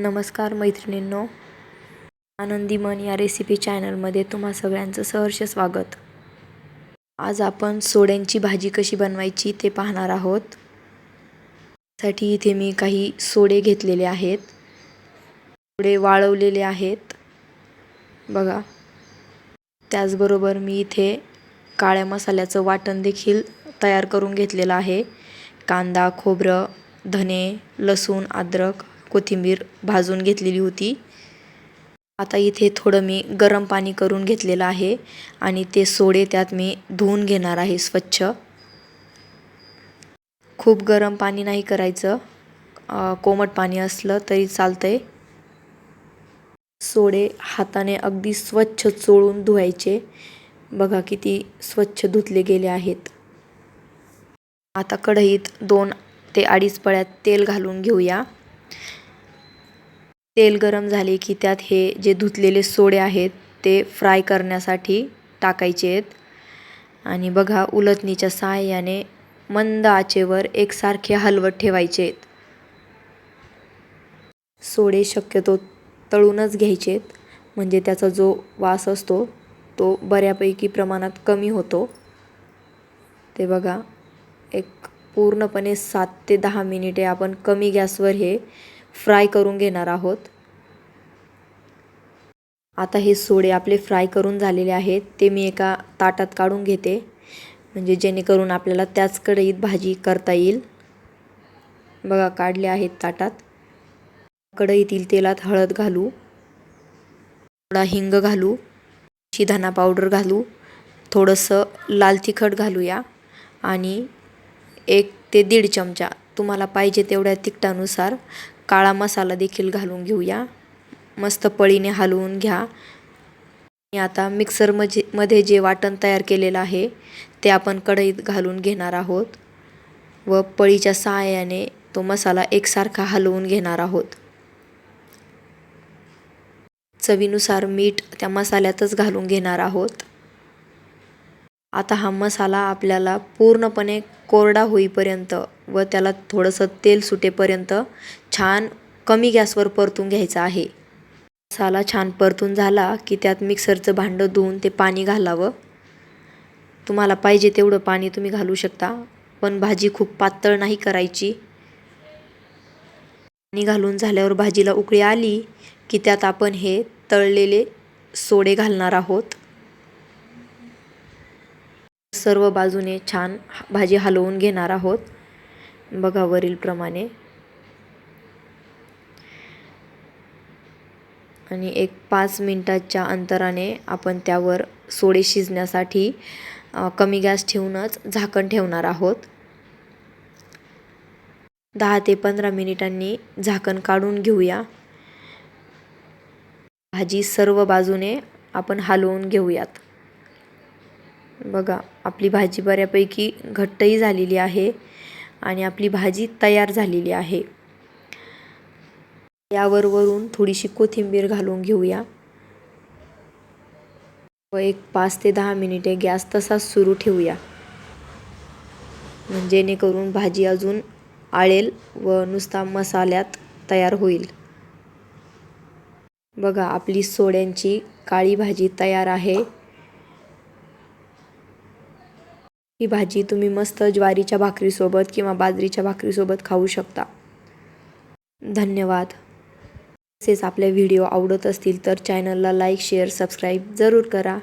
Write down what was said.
नमस्कार मैत्रिणींनो. आनंदी मन या रेसिपी चॅनलमध्ये तुम्हा सगळ्यांचं सहर्ष स्वागत. आज आपण सोड्यांची भाजी कशी बनवायची ते पाहणार आहोत. साठी इथे मी काही सोडे घेतलेले आहेत. सोडे वाळवलेले आहेत. बघा. त्याचबरोबर मी इथे काळ्या मसाल्याचं वाटण देखील तयार करून घेतलेलं आहे. कांदा खोबरं धने लसूण अद्रक कोथिंबीर भाजून घेतलेली होती. आता इथे थोडं मी गरम पाणी करून घेतलेलं आहे आणि ते सोडे त्यात मी धुवून घेणार आहे स्वच्छ. खूप गरम पाणी नाही करायचं. कोमट पाणी असलं तरी चालतंय. सोडे हाताने अगदी स्वच्छ चोळून धुवायचे. बघा किती स्वच्छ धुतले गेले आहेत. आता कढईत दोन ते अडीच पळ्यात तेल घालून घेऊया. तेल गरम झाले की त्यात हे जे धुतलेले सोडे आहेत ते फ्राय करण्यासाठी टाकायचे आहेत. आणि बघा उलटणीच्या सहाय्याने मंद आचेवर एकसारखे हलवत ठेवायचे आहेत. सोडे शक्यतो तळूनच घ्यायचे आहेत. म्हणजे त्याचा जो वास असतो तो बऱ्यापैकी प्रमाणात कमी होतो. ते बघा एक पूर्णपणे सात ते दहा मिनिटे आपण कमी गॅसवर हे फ्राय करून घेणार आहोत. आता हे सोडे आपले फ्राय करून झालेले आहेत. ते मी एका ताटात काढून घेते. म्हणजे जेणेकरून आपल्याला त्याच कढईत भाजी करता येईल. बघा काढले आहेत ताटात. कढईतील तेलात हळद घालू. थोडा हिंग घालू. शिधाना पावडर घालू. थोडंसं लाल तिखट घालूया. आणि एक ते दीड चमचा तुम्हाला पाहिजे तेवढ्या तिखटानुसार काळा मसाला देखील घालून घेऊया. मस्त पळीने हलवून घ्या. आणि आता मिक्सरमध्ये मध्ये जे वाटण तयार केलेलं आहे ते आपण कढईत घालून घेणार आहोत. व पळीच्या सहाय्याने तो मसाला एकसारखा हलवून घेणार आहोत. चवीनुसार मीठ त्या मसाल्यातच घालून घेणार आहोत. आता हा मसाला आपल्याला पूर्णपणे कोरडा होईपर्यंत व त्याला थोडंसं तेल सुटेपर्यंत छान कमी गॅसवर परतून घ्यायचं आहे. मसाला छान परतून झाला की त्यात मिक्सरचं भांडं धुवून ते पाणी घालावं. तुम्हाला पाहिजे तेवढं पाणी तुम्ही घालू शकता पण भाजी खूप पातळ नाही करायची. पाणी घालून झाल्यावर भाजीला उकळी आली की त्यात आपण हे तळलेले सोडे घालणार आहोत. सर्व बाजूने छान भाजी हलवून घेणार आहोत. बघा वरीलप्रमाणे आणि एक पाच मिनटाच्या अंतराने आपण त्यावर सोडे शिजण्यासाठी कमी गॅस ठेवूनच झाकण ठेवणार आहोत. दहा ते पंधरा मिनिटांनी झाकण काढून घेऊया. भाजी सर्व बाजूने आपण हलवून घेऊयात. बघा आपली भाजी बऱ्यापैकी घट्टही झालेली आहे. आणि आपली भाजी तयार झालेली आहे. यावर वरून थोडीशी कोथिंबीर घालून घेऊया. व एक पाच ते दहा मिनिटे गॅस तसाच सुरू ठेवूया. म्हणजे जेणेकरून भाजी अजून आळेल व नुसता मसाल्यात तयार होईल. बघा आपली सोड्यांची काळी भाजी तयार आहे. ही भाजी तुम्ही मस्त ज्वारीच्या भाकरीसोबत किंवा बाजरीच्या भाकरीसोबत खाऊ शकता. धन्यवाद. तसेच आपले व्हिडिओ आवडत असतील तर चॅनलला लाईक शेअर सबस्क्राईब जरूर करा.